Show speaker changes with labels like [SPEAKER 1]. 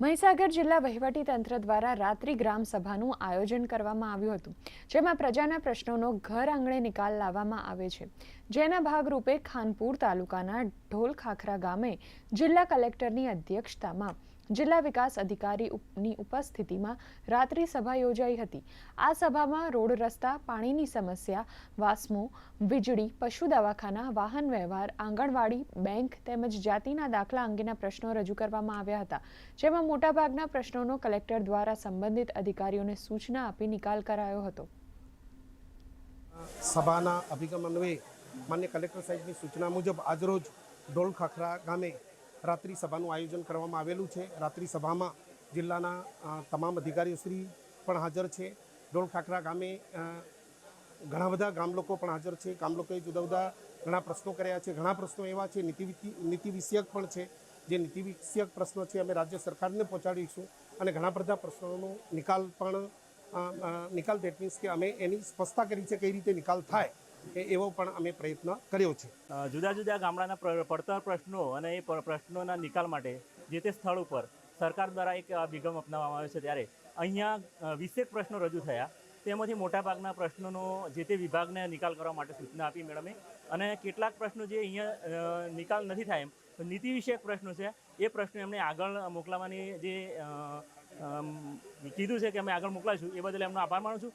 [SPEAKER 1] મહીસાગર જિલ્લા વહીવટીતંત્ર દ્વારા રાત્રિ ગ્રામ સભાનું આયોજન કરવામાં આવ્યું હતું, જેમાં પ્રજાના પ્રશ્નોનો ઘર આંગણે નિકાલ લાવવામાં આવે છે. જેના ભાગરૂપે ખાનપુર તાલુકાના ઢોલખાખરા ગામે જિલ્લા કલેક્ટરની અધ્યક્ષતામાં જિલ્લા વિકાસ અધિકારીની ઉપસ્થિતિમાં રાત્રિ સભા યોજાઈ હતી. આ સભામાં રોડ રસ્તા, પાણીની સમસ્યા, વાસ્મો, વીજળી, પશુ દવાખાના, વાહન વ્યવહાર, આંગણવાડી, બેંક તેમજ જાતિના દાખલા અંગેના પ્રશ્નો રજૂ કરવામાં આવ્યા હતા. જેમાં મોટાભાગના પ્રશ્નોનો કલેક્ટર દ્વારા સંબંધિત અધિકારીઓને સૂચના આપી નિકાલ કરાયો હતો.
[SPEAKER 2] સભાના અભિગમ અન્વયે માન્ય કલેક્ટર સાહેબની સૂચના મુજબ આજરોજ ડોલ ગામે રાત્રિ સભાનું આયોજન કરવામાં આવેલું છે. રાત્રિ સભામાં જિલ્લાના તમામ અધિકારીઓશ્રી પણ હાજર છે. ડોલ ખાખરા ગામે ઘણા બધા ગામ લોકો પણ હાજર છે. ગામલોકોએ જુદા જુદા ઘણા પ્રશ્નો કર્યા છે. ઘણા પ્રશ્નો એવા છે, નીતિ નીતિ વિષયક પણ છે. જે નીતિ વિષયક પ્રશ્નો છે અમે રાજ્ય સરકારને પહોંચાડીશું અને ઘણા બધા પ્રશ્નોનો નિકાલ પણ નિકાલ દેટ મીન્સ કે અમે એની સ્પષ્ટતા કરી છે કઈ રીતે નિકાલ થાય. એવો પણ અમે પ્રયત્ન કર્યો છે.
[SPEAKER 3] જુદા જુદા ગામડાના પડતર પ્રશ્નો અને એ પ્રશ્નોના નિકાલ માટે જે તે સ્થળ ઉપર સરકાર દ્વારા એક અભિગમ અપનાવવામાં આવ્યો છે ત્યારે અહીંયા વીસેક પ્રશ્નો રજૂ થયા. તેમાંથી મોટાભાગના પ્રશ્નોનો જે તે વિભાગને નિકાલ કરવા માટે સૂચના આપી મેડમે. અને કેટલાક પ્રશ્નો જે અહીંયા નિકાલ નથી થાય એમ નીતિ વિષયક પ્રશ્નો છે. એ પ્રશ્નો એમણે આગળ મોકલાવવાની જે કીધું છે કે અમે આગળ મોકલાશું એ બદલ એમનો આભાર માનું છું.